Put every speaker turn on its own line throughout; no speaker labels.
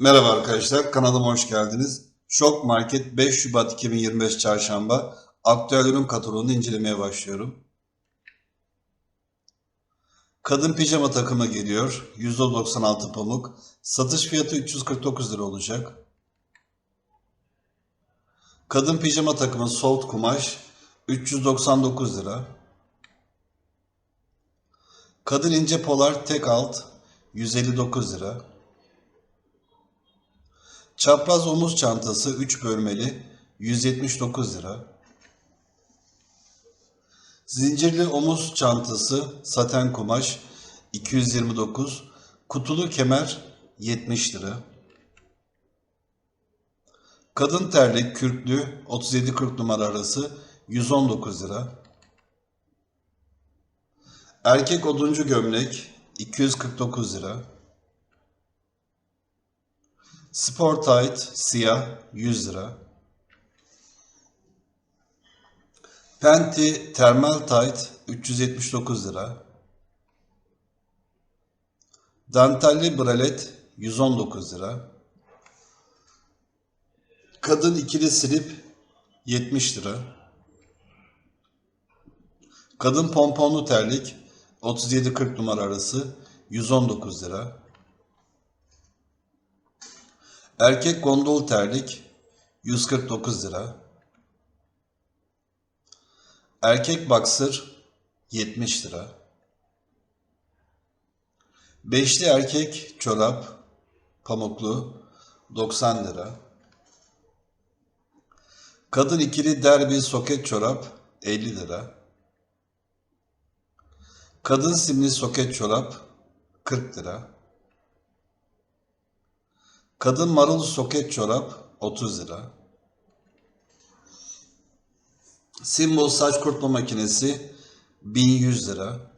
Merhaba arkadaşlar, kanalıma hoş geldiniz. Şok Market 5 Şubat 2025 Çarşamba aktüel ürün kataloğunu incelemeye başlıyorum. Kadın pijama takımı geliyor. %96 pamuk. Satış fiyatı 349 lira olacak. Kadın pijama takımı soft kumaş 399 lira. Kadın ince polar tek alt 159 lira. Çapraz omuz çantası 3 bölmeli 179 lira. Zincirli omuz çantası saten kumaş 229. Kutulu kemer 70 lira. Kadın terlik kürklü 37-40 numara arası 119 lira. Erkek oduncu gömlek 249 lira. Sport tight siyah 100 lira. Penti termal tight 379 lira. Dantelli bralet 119 lira. Kadın ikili slip 70 lira. Kadın pomponlu terlik 37-40 numara arası 119 lira. Erkek gondol terlik 149 lira. Erkek boxer 70 lira. Beşli erkek çorap pamuklu 90 lira. Kadın ikili derbi soket çorap 50 lira. Kadın simli soket çorap 40 lira. Kadın marul soket çorap 30 lira. Simbol saç kurutma makinesi 1100 lira.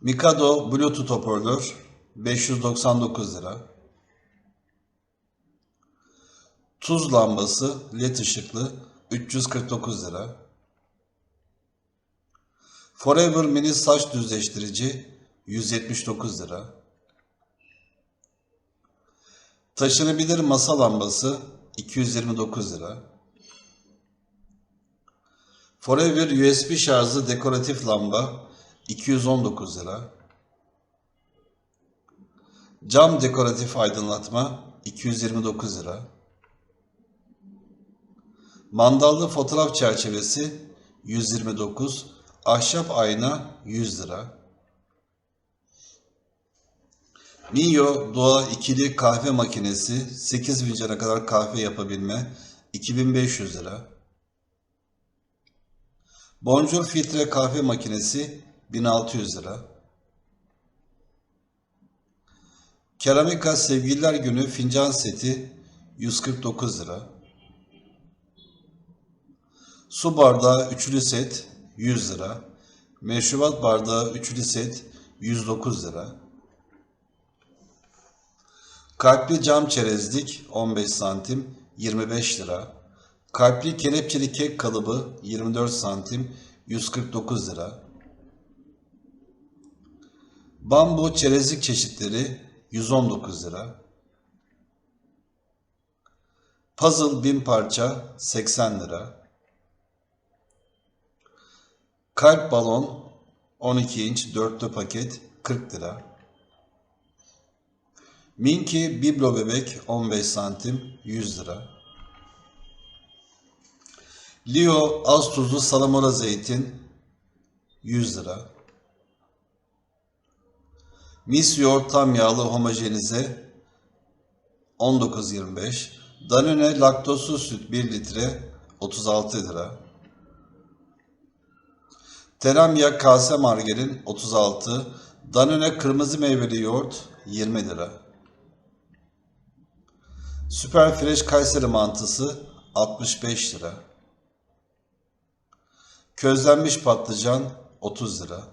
Mikado Bluetooth hoparlör 599 lira. Tuz lambası led ışıklı 349 lira. Forever mini saç düzleştirici 179 lira. Taşınabilir masa lambası 229 lira. Forever USB şarjlı dekoratif lamba 219 lira. Cam dekoratif aydınlatma 229 lira. Mandallı fotoğraf çerçevesi 129, ahşap ayna 100 lira. Mio Doğa ikili kahve makinesi 8 fincana kadar kahve yapabilme 2500 lira. Bonjour filtre kahve makinesi 1600 lira. Keramika Sevgililer Günü fincan seti 149 lira. Su bardağı üçlü set 100 lira. Meşrubat bardağı üçlü set 109 lira. Kalpli cam çerezlik 15 santim 25 lira. Kalpli kelepçeli kek kalıbı 24 santim 149 lira. Bambu çerezlik çeşitleri 119 lira. Puzzle bin parça 80 lira. Kalp balon 12 inç dörtlü paket 40 lira. Minki biblo bebek 15 santim 100 lira. Leo az tuzlu salamura zeytin 100 lira. Mis yoğurt tam yağlı homojenize 19.25. Danone laktozsuz süt 1 litre 36 lira. Teramya kase margarin 36. Danone kırmızı meyveli yoğurt 20 lira. Süper Fresh Kayseri mantısı 65 lira. Közlenmiş patlıcan 30 lira.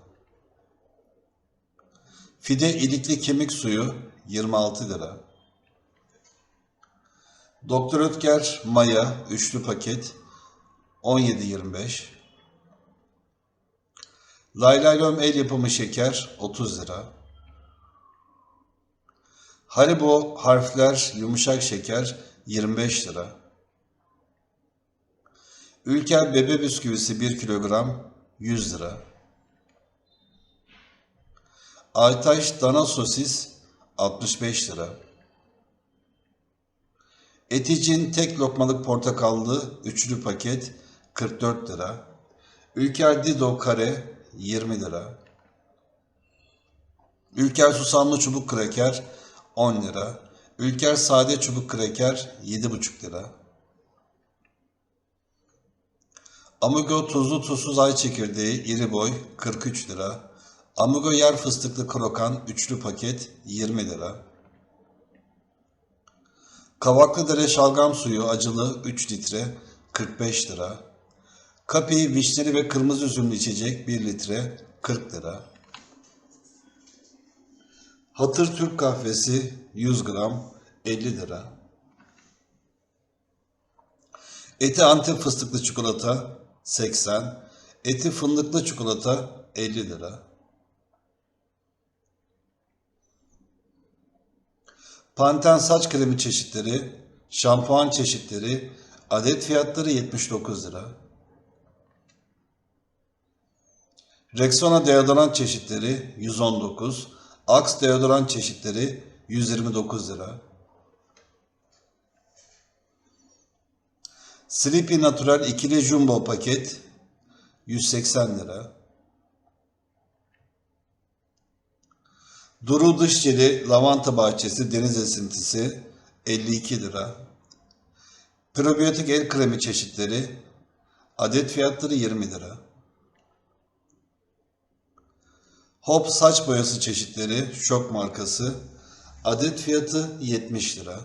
Fide ilikli kemik suyu 26 lira. Doktor Ötker maya üçlü paket 17.25. Laylaylom el yapımı şeker 30 lira. Haribo harfler yumuşak şeker 25 lira. Ülker bebe bisküvisi 1 kilogram 100 lira. Aytaş dana sosis 65 lira. Eticin tek lokmalık portakallı üçlü paket 44 lira. Ülker Dido kare 20 lira. Ülker susamlı çubuk kraker 10 lira. Ülker sade çubuk kraker 7,5 lira. Amigo tuzlu tuzsuz ay çekirdeği iri boy 43 lira. Amigo yer fıstıklı krokan üçlü paket 20 lira. Kavaklıdere şalgam suyu acılı 3 litre 45 lira. Kapi vişneli ve kırmızı üzümlü içecek 1 litre 40 lira. Hatır Türk kahvesi 100 gram 50 lira. Eti Antep fıstıklı çikolata 80. Eti fındıklı çikolata 50 lira. Panten saç kremi çeşitleri, şampuan çeşitleri, adet fiyatları 79 lira. Rexona deodorant çeşitleri 119, Axe deodorant çeşitleri 129 lira. Sleepy Natural ikili jumbo paket 180 lira. Duru dış jeli lavanta bahçesi deniz esintisi 52 lira. Probiyotik el kremi çeşitleri adet fiyatları 20 lira. Hop saç boyası çeşitleri şok markası adet fiyatı 70 lira.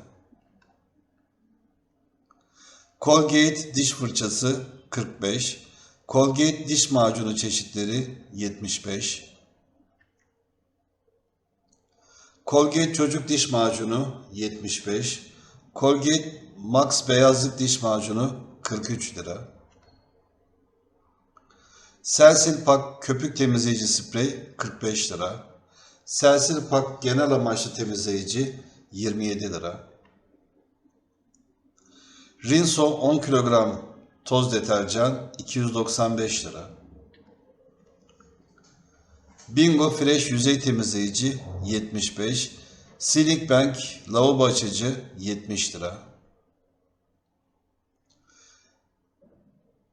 Colgate diş fırçası 45. Colgate diş macunu çeşitleri 75. Colgate çocuk diş macunu 75. Colgate Max beyazlık diş macunu 43 lira. Selsil Pak köpük temizleyici sprey 45 lira. Selsil Pak genel amaçlı temizleyici 27 lira. Rinso 10 kilogram toz deterjan 295 lira. Bingo Fresh yüzey temizleyici 75. Silic Bank lavabo açıcı 70 lira.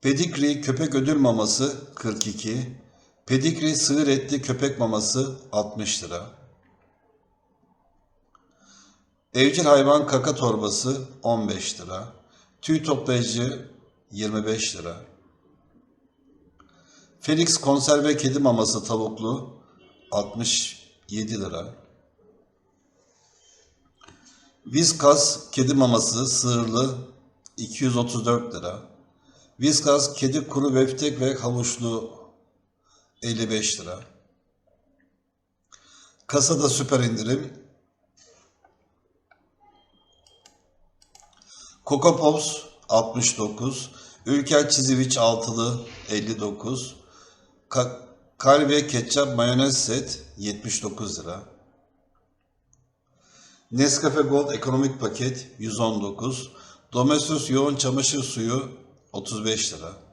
Pedigree köpek ödül maması 42. Pedigree sığır etli köpek maması 60 lira. Evcil hayvan kaka torbası 15 lira. Tüy toplayıcı 25 lira. Felix konserve kedi maması tavuklu 67 lira. Whiskas kedi maması sığırlı 234 lira. Whiskas kedi kuru beftek ve havuçlu 55 lira. Kasada süper indirim. Coco Pops 69. Ülker Çiziviç altılı 59. Ka Kalbe ketçap mayonez set 79 lira. Nescafe Gold ekonomik paket 119. Domestos yoğun çamaşır suyu 35 lira.